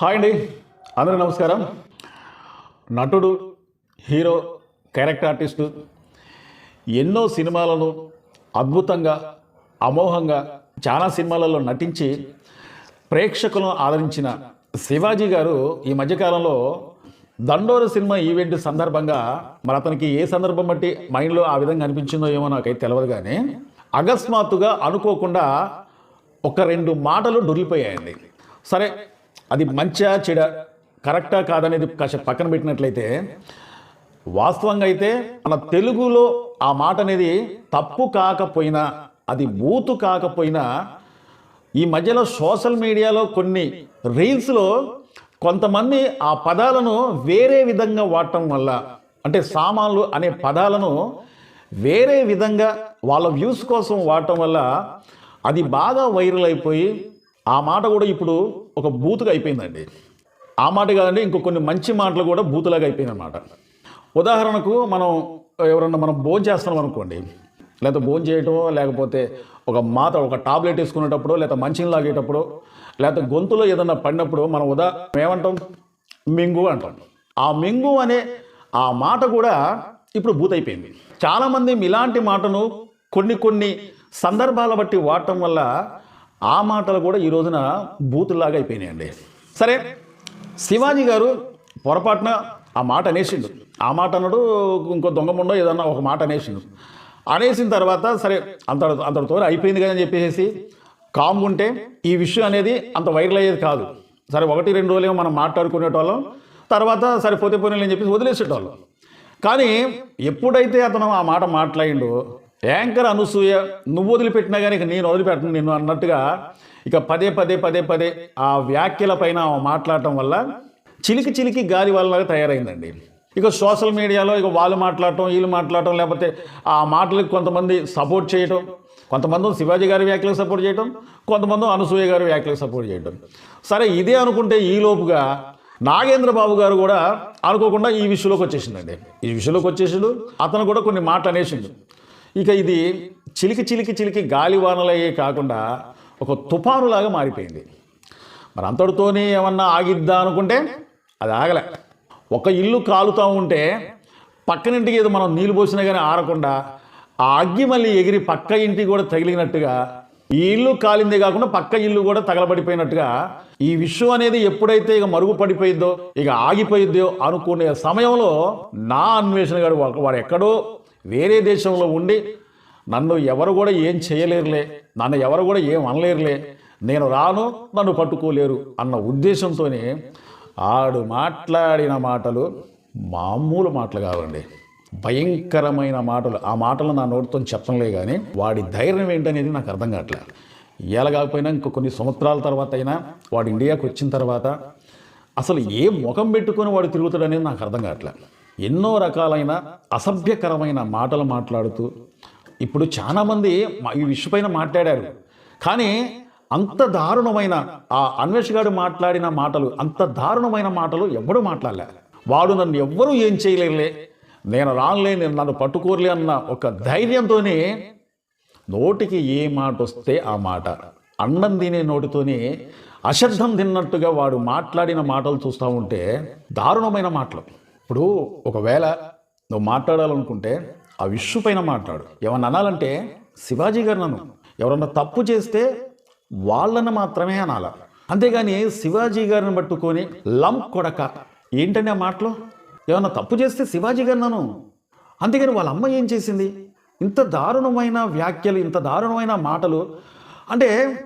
Hi అండి. అందరూ నమస్కారం. నటుడు హీరో క్యారెక్టర్ ఆర్టిస్టు ఎన్నో సినిమాలను అద్భుతంగా అమోఘంగా చాలా సినిమాలలో నటించి ప్రేక్షకులను ఆదరించిన శివాజీ గారు ఈ మధ్యకాలంలో దండోర సినిమా ఈవెంట్ సందర్భంగా మరి అతనికి ఏ సందర్భం బట్టి మైండ్లో ఆ విధంగా అనిపించిందో ఏమో నాకైతే తెలియదు కానీ అకస్మాత్తుగా అనుకోకుండా ఒక రెండు మాటలు డొరిలిపోయాయండి సరే అది మంచా చెడ కరెక్టా కాదనేది కాసేపు పక్కన పెట్టినట్లయితే వాస్తవంగా అయితే మన తెలుగులో ఆ మాట అనేది తప్పు కాకపోయినా అది బూతు కాకపోయినా ఈ మధ్యలో సోషల్ మీడియాలో కొన్ని రీల్స్లో కొంతమంది ఆ పదాలను వేరే విధంగా వాడటం వల్ల అంటే సామాన్లు అనే పదాలను వేరే విధంగా వాళ్ళ వ్యూస్ కోసం వాడటం వల్ల అది బాగా వైరల్ అయిపోయి ఆ మాట కూడా ఇప్పుడు ఒక బూతుగా అయిపోయిందండి. ఆ మాట కాదండి ఇంకో కొన్ని మంచి మాటలు కూడా బూతులాగా అయిపోయిందన్నమాట ఉదాహరణకు మనం ఎవరన్నా మనం భోజనం చేస్తున్నాం అనుకోండి లేకపోతే భోజనం చేయటం లేకపోతే ఒక మాత ఒక టాబ్లెట్ వేసుకునేటప్పుడు లేకపోతే మంచిని లాగేటప్పుడు లేకపోతే గొంతులో ఏదన్నా పడినప్పుడు మనం ఉదా ఏమంటాం మింగు అంటాం. ఆ మింగు అనే ఆ మాట కూడా ఇప్పుడు బూత్ అయిపోయింది చాలామంది ఇలాంటి మాటను కొన్ని కొన్ని సందర్భాల బట్టి వాడటం వల్ల ఆ మాటలు కూడా ఈ రోజున బూతులాగా అయిపోయినాయండి. సరే శివాజీ గారు పొరపాటున ఆ మాట అనేసిండు. ఆ మాట అన్నాడు ఇంకో దొంగ ముండో ఏదన్నా ఒక మాట అనేసిండు. అనేసిన తర్వాత సరే అంత అంతటితో అయిపోయింది కదా అని చెప్పేసి కామ్గా ఉంటే ఈ విషయం అనేది అంత వైరల్ అయ్యేది కాదు. సరే ఒకటి రెండు రోజులేమో మనం మాట్లాడుకునేటోళ్ళం. తర్వాత సరే పోతే పోనీ అని చెప్పేసి వదిలేసేటోళ్ళం. కానీ ఎప్పుడైతే అతను ఆ మాట మాట్లాడిండో యాంకర్ అనసూయ నువ్వు వదిలిపెట్టినా కానీ ఇక నేను వదిలిపెట్టను నిన్ను అన్నట్టుగా ఇక పదే పదే పదే పదే ఆ వ్యాఖ్యల పైన మాట్లాడటం వల్ల చిలికి చిలికి గాలి వాళ్ళలాగా తయారైందండి. ఇక సోషల్ మీడియాలో ఇక వాళ్ళు మాట్లాడటం వీళ్ళు మాట్లాడటం లేకపోతే ఆ మాటలకు కొంతమంది సపోర్ట్ చేయటం కొంతమంది శివాజీ గారి వ్యాఖ్యలకు సపోర్ట్ చేయటం కొంతమంది అనసూయ గారి వ్యాఖ్యలకు సపోర్ట్ చేయటం. సరే ఇదే అనుకుంటే ఈ లోపుగా నాగేంద్ర బాబు గారు కూడా అనుకోకుండా ఈ విషయంలోకి వచ్చేసిందండి. ఈ విషయంలోకి వచ్చేసిండు అతను కూడా కొన్ని మాటలు అనేసిండు. ఇక ఇది చిలికి చిలికి చిలికి గాలి వానలయ్యే కాకుండా ఒక తుఫానులాగా మారిపోయింది. మరి అంతటితోనే ఏమన్నా ఆగిద్దా అనుకుంటే అది ఆగలే. ఒక ఇల్లు కాలుతూ ఉంటే పక్కనింటికి ఏదో మనం నీళ్ళు పోసినా కానీ ఆరకుండా ఆ అగ్గి మళ్ళీ ఎగిరి పక్క ఇంటికి కూడా తగిలినట్టుగా ఈ ఇల్లు కాలిందే కాకుండా పక్క ఇల్లు కూడా తగలబడిపోయినట్టుగా ఈ విషయం అనేది ఎప్పుడైతే ఇక మరుగుపడిపోయిద్దో ఇక ఆగిపోయిద్దో అనుకునే సమయంలో నా అన్వేషణ గారు వాడు ఎక్కడో వేరే దేశంలో ఉండి నన్ను ఎవరు కూడా ఏం చేయలేరులే నన్ను ఎవరు కూడా ఏం అనలేరులే నేను రాను నన్ను పట్టుకోలేరు అన్న ఉద్దేశంతోనే ఆడు మాట్లాడిన మాటలు మామూలు మాటలు కావండి. భయంకరమైన మాటలు. ఆ మాటలు నా నోటితో చెప్పలే కానీ వాడి ధైర్యం ఏంటనేది నాకు అర్థం కావట్లేదు. ఎలా కాకపోయినా ఇంకో కొన్ని సంవత్సరాల తర్వాత అయినా వాడు ఇండియాకి వచ్చిన తర్వాత అసలు ఏ ముఖం పెట్టుకొని వాడు తిరుగుతాడు అనేది నాకు అర్థం కావట్లేదు. ఎన్నో రకాలైన అసభ్యకరమైన మాటలు మాట్లాడుతూ ఇప్పుడు చాలామంది ఈ విషయం పైన మాట్లాడారు. కానీ అంత దారుణమైన ఆ అన్వేష్ గారు మాట్లాడిన మాటలు అంత దారుణమైన మాటలు ఎవడు మాట్లాడలే. వాడు నన్ను ఎవ్వరూ ఏం చేయలేరులే. నేను రానులే నేను నన్ను పట్టుకోరులే అన్న ఒక ధైర్యంతోనే నోటికి ఏ మాట వస్తే ఆ మాట. అన్నం తినే నోటితోనే అశబ్దం తిన్నట్టుగా వాడు మాట్లాడిన మాటలు చూస్తూ ఉంటే దారుణమైన మాటలు. ఇప్పుడు ఒకవేళ నువ్వు మాట్లాడాలనుకుంటే ఆ విషు పైన మాట్లాడు. ఏమన్నా అనాలంటే శివాజీ గారు నన్ను. ఎవరన్నా తప్పు చేస్తే వాళ్ళని మాత్రమే అనాల. అంతేగాని శివాజీ గారిని పట్టుకొని లం కొడక. ఏంటండి ఆ మాటలు? ఏమన్నా తప్పు చేస్తే శివాజీ గారు నన్ను. అంతేగాని వాళ్ళ అమ్మ ఏం చేసింది? ఇంత దారుణమైన వ్యాఖ్యలు ఇంత దారుణమైన మాటలు. అంటే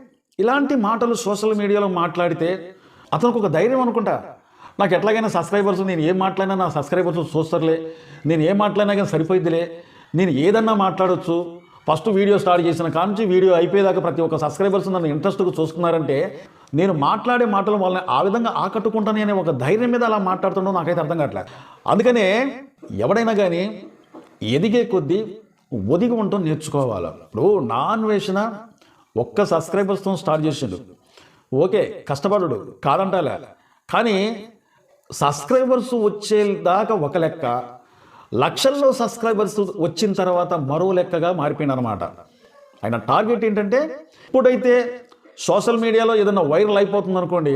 ఇలాంటి మాటలు సోషల్ మీడియాలో మాట్లాడితే అతనికి ఒక ధైర్యం అనుకుంటా. నాకు ఎట్లాగైనా సబ్స్క్రైబర్స్ నేను ఏం మాట్లాడినా నా సబ్స్క్రైబర్స్ చూస్తారులే. నేను ఏం మాట్లాడినా కానీ సరిపోయిద్దిలే. నేను ఏదన్నా మాట్లాడొచ్చు. ఫస్ట్ వీడియో స్టార్ట్ చేసిన కానుంచి వీడియో అయిపోయేదాకా ప్రతి ఒక్క సబ్స్క్రైబర్స్ నన్ను ఇంట్రెస్ట్గా చూస్తున్నారంటే నేను మాట్లాడే మాటలు వాళ్ళని ఆ విధంగా ఆకట్టుకుంటాను అనే ఒక ధైర్యం మీద అలా మాట్లాడుతుండో నాకైతే అర్థం కావట్లేదు. అందుకనే ఎవడైనా కానీ ఎదిగే కొద్దీ ఒదిగి ఉండటం నేర్చుకోవాలి. ఇప్పుడు నా అన్వేషణ ఒక్క సబ్స్క్రైబర్స్తో స్టార్ట్ చేసిండు. ఓకే కష్టపడు కాదంటాలే. కానీ సబ్స్క్రైబర్స్ వచ్చేదాకా ఒక లెక్క. లక్షల్లో సబ్స్క్రైబర్స్ వచ్చిన తర్వాత మరో లెక్కగా మారిపోయింది అనమాట ఆయన టార్గెట్ ఏంటంటే ఇప్పుడైతే సోషల్ మీడియాలో ఏదైనా వైరల్ అయిపోతుంది అనుకోండి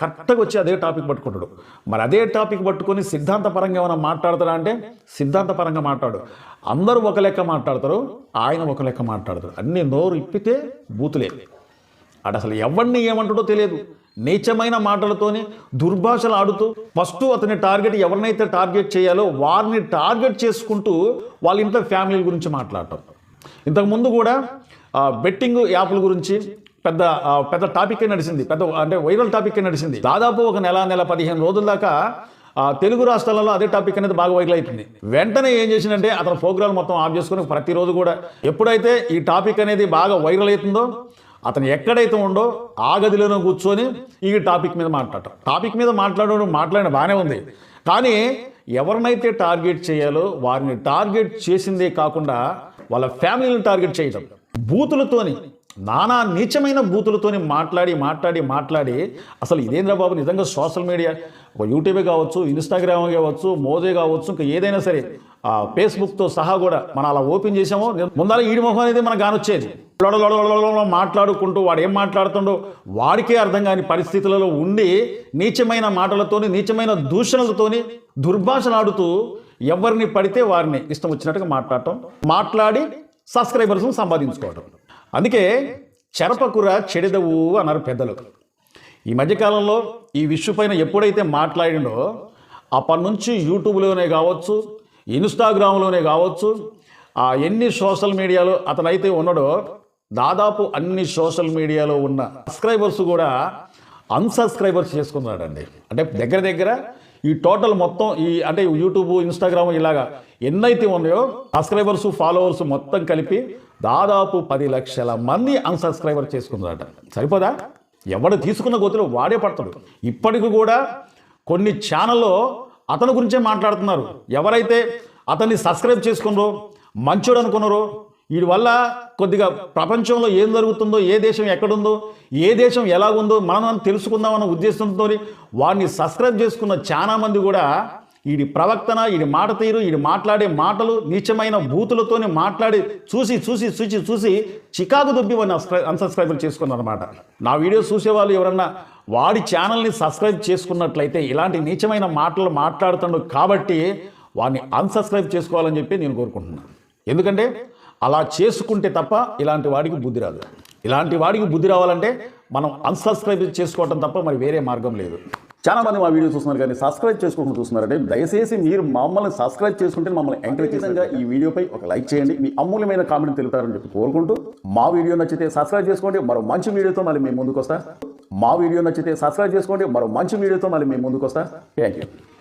కరెక్ట్గా వచ్చి అదే టాపిక్ పట్టుకుంటాడు. మరి అదే టాపిక్ పట్టుకొని సిద్ధాంతపరంగా ఏమైనా మాట్లాడతాడా అంటే సిద్ధాంతపరంగా మాట్లాడు. అందరూ ఒక లెక్క మాట్లాడతారు ఆయన ఒక లెక్క మాట్లాడతారు అన్ని నోరు ఇప్పితే బూతులే. అటు అసలు ఎవరిని ఏమంటాడో తెలియదు. నీచమైన మాటలతోని దుర్భాషలు ఆడుతూ ఫస్ట్ అతని టార్గెట్ ఎవరినైతే టార్గెట్ చేయాలో వారిని టార్గెట్ చేసుకుంటూ వాళ్ళ ఇంట్లో ఫ్యామిలీ గురించి మాట్లాడటం. ఇంతకుముందు కూడా బెట్టింగ్ యాప్ల గురించి పెద్ద పెద్ద టాపిక్ నడిచింది పెద్ద అంటే వైరల్ టాపిక్ నడిచింది దాదాపు ఒక నెల నెల పదిహేను రోజుల దాకా తెలుగు రాష్ట్రాలలో అదే టాపిక్ అనేది బాగా వైరల్ అవుతుంది వెంటనే ఏం చేసిందంటే అతను ప్రోగ్రామ్ మొత్తం ఆఫ్ చేసుకుని ప్రతిరోజు కూడా ఎప్పుడైతే ఈ టాపిక్ అనేది బాగా వైరల్ అవుతుందో అతను ఎక్కడైతే ఉండో ఆ గదిలోనే కూర్చొని ఈ టాపిక్ మీద మాట్లాడటం. టాపిక్ మీద మాట్లాడడం మాట్లాడిన బాగానే ఉంది. కానీ ఎవరినైతే టార్గెట్ చేయాలో వారిని టార్గెట్ చేసిందే కాకుండా వాళ్ళ ఫ్యామిలీని టార్గెట్ చేయటం. బూతులతోని నానా నీచమైన బూతులతోని మాట్లాడి మాట్లాడి మాట్లాడి అసలు ఇదేంద్ర బాబు నిజంగా సోషల్ మీడియా ఒక యూట్యూబే కావచ్చు ఇన్స్టాగ్రామ్ కావచ్చు మోజే కావచ్చు ఇంకా ఏదైనా సరే ఫేస్బుక్తో సహా కూడా మనం అలా ఓపెన్ చేసామో ముందర ఈడి మొహం అనేది మనకు కానొచ్చేది మాట్లాడుకుంటూ వాడు ఏం మాట్లాడుతుండో వాడికే అర్థం కాని పరిస్థితులలో ఉండి నీచమైన మాటలతోని నీచమైన దూషణలతోని దుర్భాషలాడుతూ ఎవరిని పడితే వారిని ఇష్టం వచ్చినట్టుగా మాట్లాడటం మాట్లాడి సబ్స్క్రైబర్స్ను సంపాదించుకోవటం అందుకే చెరపకుర చెడిదవు అన్నారు పెద్దలు ఈ మధ్యకాలంలో ఈ విషయం పైన ఎప్పుడైతే మాట్లాడిండో అప్పటి నుంచి యూట్యూబ్లోనే కావచ్చు ఇన్స్టాగ్రామ్లోనే కావచ్చు ఆ ఎన్ని సోషల్ మీడియాలో అతనైతే ఉన్నాడో దాదాపు అన్ని సోషల్ మీడియాలో ఉన్న సబ్స్క్రైబర్స్ కూడా అన్సబ్స్క్రైబర్స్ చేసుకున్నాడండి అంటే దగ్గర దగ్గర ఈ టోటల్ మొత్తం ఈ అంటే యూట్యూబ్ ఇన్స్టాగ్రామ్ ఇలాగా ఎన్నైతే ఉన్నాయో సబ్స్క్రైబర్స్ ఫాలోవర్స్ మొత్తం కలిపి దాదాపు పది లక్షల మంది అన్సబ్స్క్రైబర్ చేసుకున్నారట. సరిపోదా? ఎవడు తీసుకున్న గోతులు వాడే పడతాడు. ఇప్పటికి కూడా కొన్ని ఛానల్లో అతని గురించే మాట్లాడుతున్నారు. ఎవరైతే అతన్ని సబ్స్క్రైబ్ చేసుకున్నారో మంచోడు అనుకున్నారో వీడి వల్ల కొద్దిగా ప్రపంచంలో ఏం జరుగుతుందో ఏ దేశం ఎక్కడుందో ఏ దేశం ఎలాగుందో మనం తెలుసుకుందామన్న ఉద్దేశంతో వాడిని సబ్స్క్రైబ్ చేసుకున్న చాలా మంది కూడా వీడి ప్రవక్తన వీడి మాట తీరు వీడి మాట్లాడే మాటలు నీచమైన బూతులతోనే మాట్లాడి చూసి చూసి చూసి చూసి చికాకు దుబ్బి వాడిని అన్సబ్స్క్రైబర్ చేసుకున్నారనమాట నా వీడియోస్ చూసేవాళ్ళు ఎవరన్నా వాడి ఛానల్ని సబ్స్క్రైబ్ చేసుకున్నట్లయితే ఇలాంటి నీచమైన మాటలు మాట్లాడుతున్నాడు కాబట్టి వాడిని అన్సబ్స్క్రైబ్ చేసుకోవాలని చెప్పి నేను కోరుకుంటున్నాను ఎందుకంటే అలా చేసుకుంటే తప్ప ఇలాంటి వాడికి బుద్ధి రాదు. ఇలాంటి వాడికి బుద్ధి రావాలంటే మనం అన్సబ్స్క్రైబ్ చేసుకోవటం తప్ప మరి వేరే మార్గం లేదు. చాలామంది మా వీడియో చూస్తున్నారు కానీ సబ్స్క్రైబ్ చేసుకోకుండా చూస్తున్నారంటే దయచేసి మీరు మమ్మల్ని సబ్స్క్రైబ్ చేసుకుంటే మమ్మల్ని ఎంకరేజ్ చేసినగా ఈ వీడియోపై ఒక లైక్ చేయండి. మీ అమూల్యమైన కామెంట్ తెలుపుతారని చెప్పి కోరుకుంటూ మా వీడియో నచ్చితే సబ్స్క్రైబ్ చేసుకోండి. మరో మంచి వీడియోతో మళ్ళీ మేము ముందుకు వస్తా. మా వీడియో నచ్చితే సబ్స్క్రైబ్ చేసుకోండి. మరో మంచి వీడియోతో మళ్ళీ మేము ముందుకు వస్తా. Thank you